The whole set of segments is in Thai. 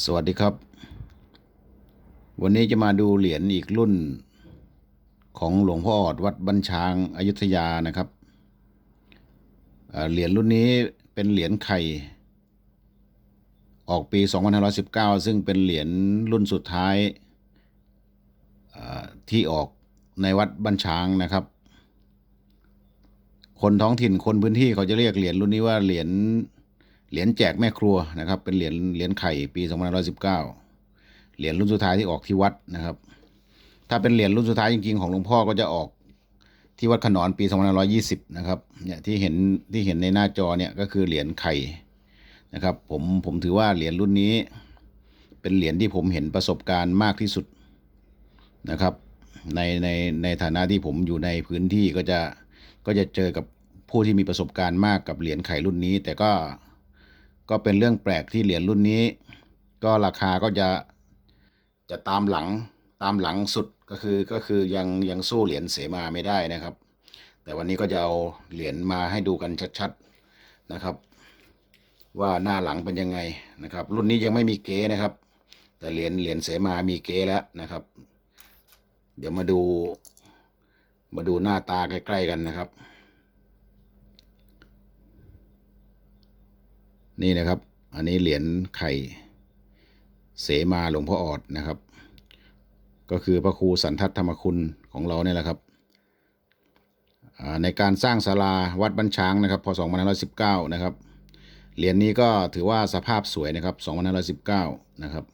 สวัสดีครับ วันนี้จะมาดูเหรียญอีกรุ่นของหลวงพ่ออดวัดบัญชางอายุทยานะครับเเหรียญรุ่นนี้เป็นเหรียญไข่ ออกปี 2519 ซึ่งเป็นเหรียญรุ่นสุดท้ายที่ออกในวัดบัญชางนะครับ คนท้องถิ่นคนพื้นที่เขาจะเรียกเหรียญรุ่นนี้ว่าเหรียญ เหรียญแจกแม่ครัวนะครับ เป็นเหรียญเหรียญไข่ปี2519 เหรียญรุ่นสุดท้ายที่ออกที่วัดนะครับ ถ้าเป็นเหรียญรุ่นสุดท้ายจริงๆของหลวงพ่อก็จะออกที่วัดขนอนปี2520 นะครับ เนี่ยที่เห็นที่เห็นในหน้าจอเนี่ยก็คือเหรียญไข่นะครับ ผมผมถือว่าเหรียญรุ่นนี้ เป็นเหรียญที่ผมเห็นประสบการณ์มากที่สุดนะครับในในในฐานะที่ผมอยู่ในพื้นที่ก็จะก็จะเจอกับผู้ที่มีประสบการณ์มากกับเหรียญไข่รุ่นนี้ แต่ก็ ก็เป็นเรื่องแปลกที่เหรียญรุ่นนี้ ก็ราคาก็จะจะตามหลังตามหลังสุดก็คือก็คือยังยังสู้เหรียญเสมาไม่ได้นะครับ แต่วันนี้ก็จะเอาเหรียญมาให้ดูกันชัดๆนะครับ ว่าหน้าหลังเป็นยังไงนะครับ รุ่นนี้ยังไม่มีเก๊นะครับ แต่เหรียญเหรียญเสมามีเก๊แล้วนะครับ เดี๋ยวมาดูมาดูหน้าตาใกล้ ๆ กันนะครับ นี่นะครับ อันนี้เหรียญไข่เสมาหลวงพ่อออดนะครับ ก็คือพระครูสันทัตธรรมคุณของเราเนี่ยแหละครับในการสร้างศาลาวัดบ้านช้างนะครับพศ2519 นะครับ เหรียญนี้ก็ถือว่าสภาพสวยนะครับ2519 นะครับ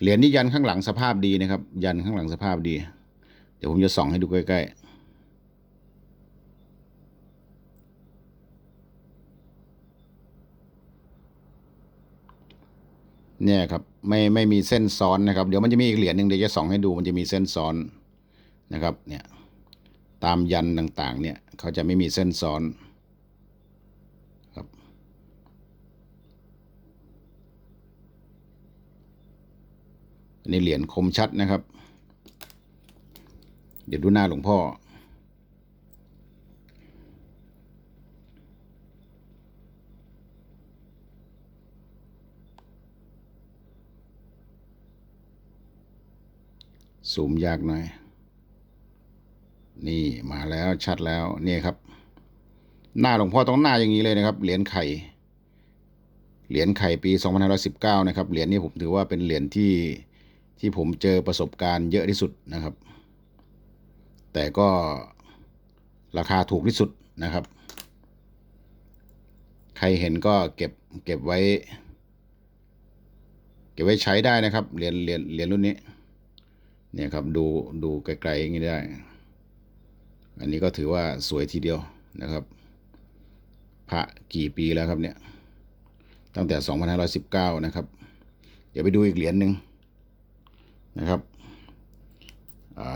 เหรียญนี้ยันข้างหลังสภาพดีนะครับ ยันข้างหลังสภาพดี เดี๋ยวผมจะส่องให้ดูใกล้ๆ เนี่ยครับไม่ไม่มีเส้นซ้อนนะครับ เดี๋ยวมันจะมีอีกเหรียญหนึ่งเดี๋ยวจะส่องให้ดูมันจะมีเส้นซ้อนนะครับเนี่ยตามยันต่างๆเนี่ยเขาจะไม่มีเส้นซ้อนครับอันนี้เหรียญคมชัดนะครับ เดี๋ยวดูหน้าหลวงพ่อ สูมยากหน่อย นี่มาแล้วชัดแล้วนี่ครับ หน้าหลวงพ่อต้องหน้าอย่างนี้เลยนะครับ เหรียญไข่ เหรียญไข่ปี 2519 นะครับ เหรียญนี้ผมถือว่าเป็นเหรียญที่ที่ผมเจอประสบการณ์เยอะที่สุดนะครับ แต่ก็ราคาถูกที่สุดนะครับ ใครเห็นก็เก็บเก็บไว้ เก็บไว้ใช้ได้นะครับ เหรียญเหรียญเหรียญรุ่นนี้ เนี่ยครับดูดูไกลๆอย่างนี้ได้ อันนี้ก็ถือว่าสวยทีเดียวนะครับ พระกี่ปีแล้วครับเนี่ยตั้งแต่ 2519 นะครับ เดี๋ยวไปดูอีกเหรียญหนึ่งนะครับ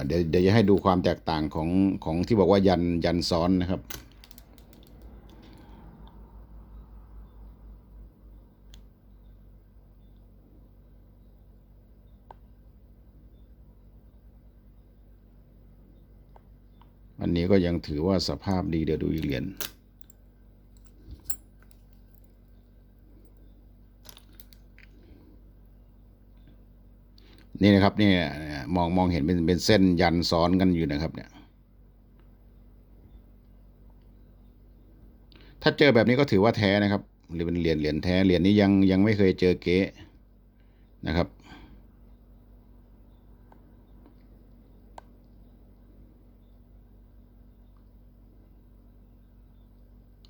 เดี๋ยวเดี๋ยวจะให้ดูความแตกต่างของของที่บอกว่ายันยันซ้อนนะครับ อั นนี้ก็ยังถือว่าสภาพดีเดี๋ยวดูอีกเหรียญนี่นะครับนี่มองมองเห็นเป็นเป็นเส้นยันซ้อนกันอยู่นะครับเนี่ยถ้าเจอแบบนี้ก็ถือว่าแท้นะครับหรือเป็นเหรียญเหรียญแท้เหรียญนี้ยังยังไม่เคยเจอเก๊นะครับ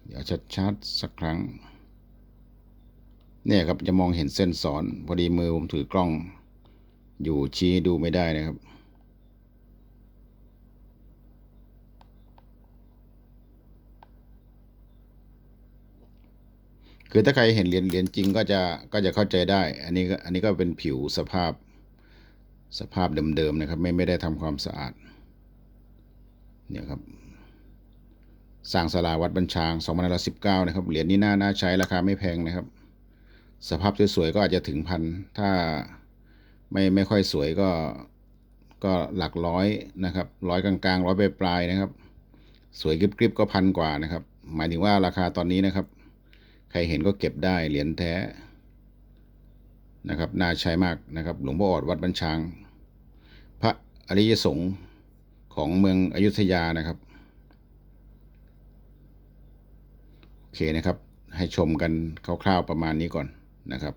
เดี๋ยวชัดๆสักครั้ง เนี่ยครับจะมองเห็นเส้นสอน พอดีมือผมถือกล้อง อยู่ชี้ดูไม่ได้นะครับคือถ้าใครเห็นเหรียญเหรียญจริงก็จะก็จะเข้าใจได้ อันนี้ก็อันนี้ก็เป็นผิวสภาพสภาพเดิมๆนะครับ ไม่ไม่ได้ทำความสะอาด เนี่ยครับ สร้างสลาวัดบัญชาง2519นะครับ เหรียญนี้น่าน่าใช้ราคาไม่แพงนะครับ สภาพสวยๆก็อาจจะถึงพัน ถ้าไม่ไม่ค่อยสวยก็ก็หลักร้อยนะครับ ร้อยกลางๆ ร้อยปลายๆนะครับ สวยกริบๆก็พันกว่านะครับ หมายถึงว่าราคาตอนนี้นะครับ ใครเห็นก็เก็บได้เหรียญแท้นะครับ น่าใช้มากนะครับ หลวงพ่ออดวัดบัญชาง พระอริยสงฆ์ของเมืองอยุธยานะครับ เคนะครับ ให้ชมกันคร่าวๆประมาณนี้ก่อนนะครับ